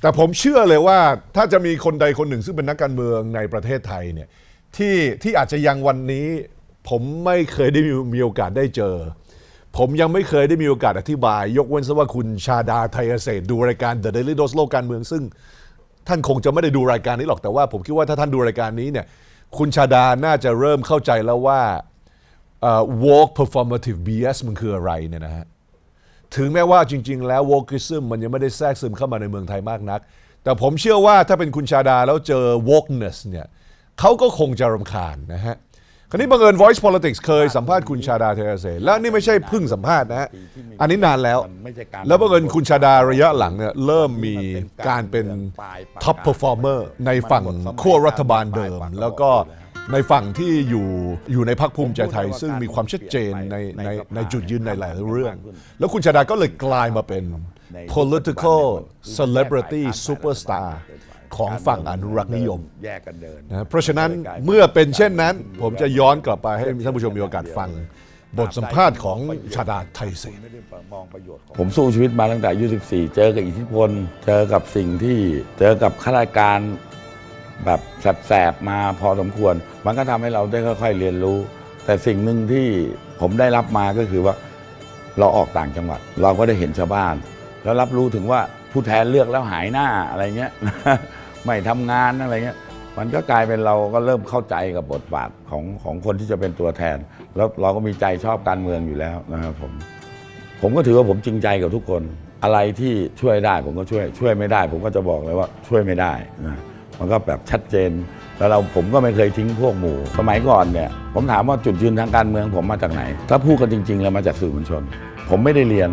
แต่ผมเชื่อเลยว่าถ้าจะมีคนใดคนหนึ่งซึ่งเป็นนักการเมืองในประเทศไทยเนี่ยที่ที่อาจจะยังวันนี้ ผมไม่เคยได้มีมีโอกาสได้เจอ ผมยังไม่เคยได้มีโอกาสอธิบาย ยกเว้นซะว่าคุณชาดาไทยเกษตรดูรายการ The Daily Dose โลกการเมือง ซึ่งท่านคงจะไม่ได้ดูรายการนี้หรอกแต่ว่า ผมคิดว่าถ้าท่านดูรายการนี้เนี่ยคุณชาดาน่าจะเริ่มเข้าใจแล้วว่าเอ่อ woke performative BS มันคืออะไรเนี่ยนะฮะ ถึงแม้ว่าจริง ๆ แล้ว wokeism มันยังไม่ได้แทรกซึมเข้ามาในเมืองไทยมากนัก แต่ผมเชื่อว่าถ้าเป็นคุณชาดาแล้วเจอ wokeness เนี่ยเขาก็คงจะรำคาญนะฮะคราวนี้บังเอิญ Voice Politics เคยสัมภาษณ์คุณชาดาเทเสและนี่ไม่ใช่เพิ่งสัมภาษณ์นะฮะอันนี้นานแล้ว แล้วบังเอิญคุณชาดาระยะหลังเนี่ยเริ่มมีการเป็น top performer ในฝั่งขั้วรัฐบาลเดิม แล้วก็ ในฝั่งที่อยู่อยู่ในพรรคภูมิใจไทย ซึ่งมีความชัดเจนในในในจุดยืนในหลายเรื่อง แล้วคุณชาดาก็เลยกลายมาเป็น political celebrity superstar ของฝั่งอนุรักษ์นิยมแยกกันเดินนะเพราะฉะนั้นเมื่อเป็นเช่นนั้น ผมจะย้อนกลับไปให้ท่านผู้ชมมีโอกาสฟัง บทสัมภาษณ์ของชาดาไทยเศรษฐ์ไม่ได้มองประโยชน์ของผมสู้ชีวิตมาตั้งแต่อายุ14 เจอกับอิทธิพล เจอกับสิ่งที่เจอกับข้าราชการ แบบแสบๆมาพอสมควร มันก็ทำให้เราได้ค่อย ๆ เรียนรู้ แต่สิ่งหนึ่งที่ผมได้รับมาก็คือว่าเราออกต่างจังหวัด เราก็ได้เห็นชาวบ้าน แล้วรับรู้ถึงว่าผู้แทนเลือกแล้วหายหน้าอะไรเงี้ยไม่ทำงานอะไรเงี้ยมันก็กลายเป็นเราก็เริ่มเข้าใจกับบทบาทของของคนที่จะเป็นตัวแทน แล้วเราก็มีใจชอบการเมืองอยู่แล้วนะครับผม ผมก็ถือว่าผมจริงใจกับทุกคน อะไรที่ช่วยได้ผมก็ช่วย ช่วยไม่ได้ ผมก็จะบอกเลยว่าช่วยไม่ได้นะ มันก็แบบชัดเจน แล้วเราผมก็ไม่เคยทิ้งพวกหมู่ สมัยก่อนเนี่ยผมถามว่าจุดยืนทางการเมืองผมมาจากไหน ถ้าพูดกันจริงๆ แล้วมาจากสื่อมวลชน ผมไม่ได้เรียน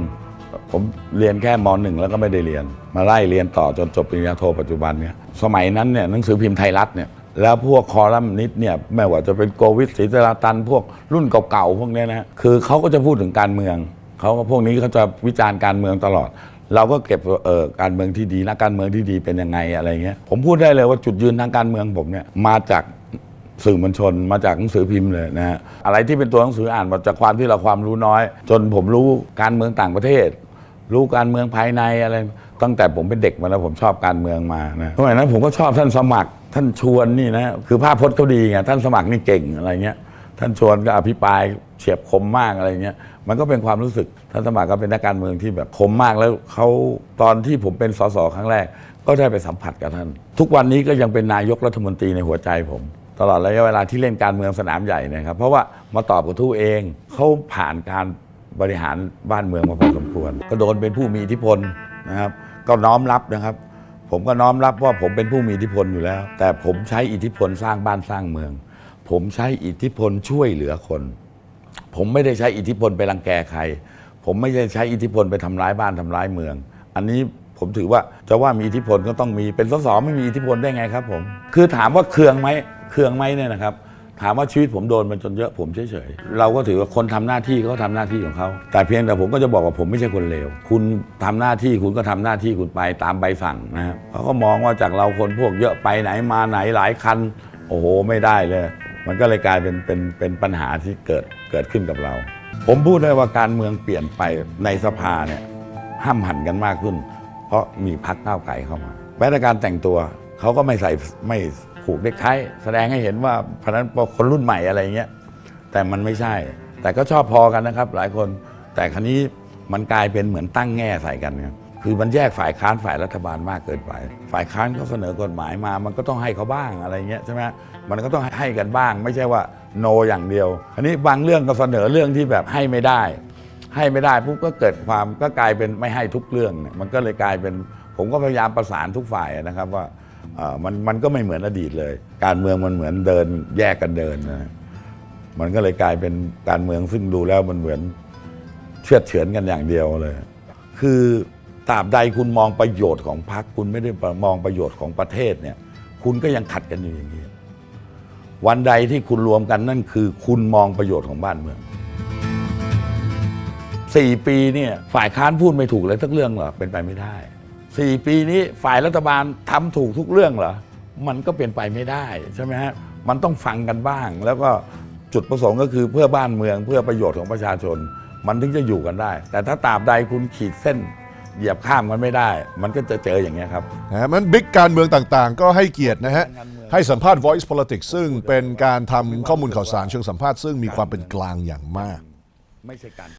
ผมเรียนแค่มหนึ่งแล้วก็ไม่ได้เรียน มาไล่เรียนต่อจนจบปริญญาโทปัจจุบันเนี่ยสมัยนั้นเนี่ยหนังสือพิมพ์ไทยรัฐเนี่ยแล้วพวกคอลัมนิสต์เนี่ยไม่ว่าจะเป็นโกวิทศรีตราตัน พวกรุ่นเก่าๆพวกนี้นะคือเขาก็จะพูดถึงการเมืองเขาพวกนี้เขาจะวิจารณ์การเมืองตลอดเราก็เก็บเอ่อการเมืองที่ดีนักการเมืองที่ดีเป็นยังไงอะไรเงี้ยผมพูดได้เลยว่าจุดยืนทางการเมืองผมเนี่ยมาจากสื่อมวลชนมาจากหนังสือพิมพ์เลยนะฮะอะไรที่เป็นตัวหนังสืออ่านมาจากความที่เราความรู้น้อย จนผมรู้การเมืองต่างประเทศ รู้การเมืองภายในอะไร ตั้งแต่ผมเป็นเด็กมาแล้วผมชอบการเมืองมานะสมัยนั้นผมก็ชอบท่านสมัครท่านชวนนี่นะคือภาพพจน์เขาดีไงท่านสมัครนี่เก่งอะไรเงี้ย ท่านชวนก็อภิปรายเฉียบคมมากอะไรเงี้ยมันก็เป็นความรู้สึกท่านสมัครก็เป็นนักการเมืองที่แบบคมมากแล้วเขาตอนที่ผมเป็นสสครั้งแรก ก็ได้ไปสัมผัสกับท่าน ทุกวันนี้ก็ยังเป็นนายกรัฐมนตรีในหัวใจผม ตลอดระยะเวลาที่เล่นการเมืองสนามใหญ่นะครับ เพราะว่ามาตอบกับทู่เองเขาผ่านการบริหารบ้านเมืองมาพอสมควร ก็โดนเป็นผู้มีอิทธิพลนะครับ ก็น้อมรับนะครับ ผมก็น้อมรับว่าผมเป็นผู้มีอิทธิพลอยู่แล้ว แต่ผมใช้อิทธิพลสร้างบ้านสร้างเมือง ผมใช้อิทธิพลช่วยเหลือคน ผมไม่ได้ใช้อิทธิพลไปรังแกใคร ผมไม่ได้ใช้อิทธิพลไปทำร้ายบ้านทำร้ายเมือง อันนี้ผมถือว่าจะว่ามีอิทธิพลก็ต้องมีเป็นสสไม่มีอิทธิพลได้ไงครับผมคือถามว่าเคืองไหมเคืองไหมเนี่ยนะครับ ถามว่าชีวิตผมโดนมันจนเยอะผมเฉยๆเราก็ถือว่าคนทำหน้าที่เขาทำหน้าที่ของเขาแต่เพียงแต่ผมก็จะบอกว่าผมไม่ใช่คนเลวคุณทำหน้าที่คุณก็ทำหน้าที่คุณไปตามใบสั่งนะครับเขาก็มองว่าจากเราคนพวกเยอะไปไหนมาไหนหลายคันโอ้โหไม่ได้เลย มันก็เลยกลายเป็นเป็นเป็นปัญหาที่เกิดเกิดขึ้นกับเรา ผมพูดได้ว่าการเมืองเปลี่ยนไปในสภาเนี่ยห้ามหันกันมากขึ้น เพราะมีพักก้าวไก่เข้ามาแม้แต่การแต่งตัวเขาก็ไม่ใส่ไม่ผูกเด็กไทแสดงให้เห็นว่าเพราะนั้นคนรุ่นใหม่อะไรเงี้ยแต่มันไม่ใช่ แต่ก็ชอบพอกันนะครับ หลายคน แต่ครั้นี้มันกลายเป็นเหมือนตั้งแง่ใส่กันครับ คือมันแยกฝ่ายค้านฝ่ายรัฐบาลมากเกินไป ฝ่ายค้านเขาเสนอกฎหมายมา มันก็ต้องให้เขาบ้างอะไรเงี้ยใช่ไหมมันก็ต้องให้กันบ้าง ไม่ใช่ว่าโนอย่างเดียว อันนี้บางเรื่องก็เสนอเรื่องที่แบบให้ไม่ได้ ให้ไม่ได้ปุ๊บก็เกิดความก็กลายเป็นไม่ให้ทุกเรื่องเนี่ยมันก็เลยกลายเป็น ผมก็พยายามประสานทุกฝ่ายนะครับว่ามันมันก็ไม่เหมือนอดีตเลย การเมืองมันเหมือนเดินแยกกันเดินนะมันก็เลยกลายเป็นการเมืองซึ่งดูแล้วมันเหมือนเชื่อดเฉือนกันอย่างเดียวเลย คือ ตราบใดคุณมองประโยชน์ของพรรคคุณไม่ได้มองประโยชน์ของประเทศเนี่ย คุณก็ยังขัดกันอยู่อย่างนี้วันใดที่คุณรวมกันนั่นคือ คุณมองประโยชน์ของบ้านเมืองสี่ปีเนี่ยฝ่ายค้านพูดไม่ถูกเลยสักเรื่องเหรอเป็นไปไม่ได้สี่ปีนี้ฝ่ายรัฐบาลทำถูกทุกเรื่องเหรอมันก็เป็นไปไม่ได้ใช่ไหมฮะมันต้องฟังกันบ้าง แล้วก็จุดประสงค์ก็คือเพื่อบ้านเมืองเพื่อประโยชน์ของประชาชน มันถึงจะอยู่กันได้ แต่ถ้าตราบใดคุณขีดเส้น เหยียบข้ามกันไม่ได้ มันก็จะเจออย่างเงี้ยครับนะมันบิ๊กการเมืองต่างๆ ก็ให้เกียรตินะฮะการเมืองให้สัมภาษณ์ Voice Politics ซึ่งเป็นการทำข้อมูลข่าวสารเชิงสัมภาษณ์ซึ่งมีความเป็นกลางอย่างมาก ไม่ใช่การ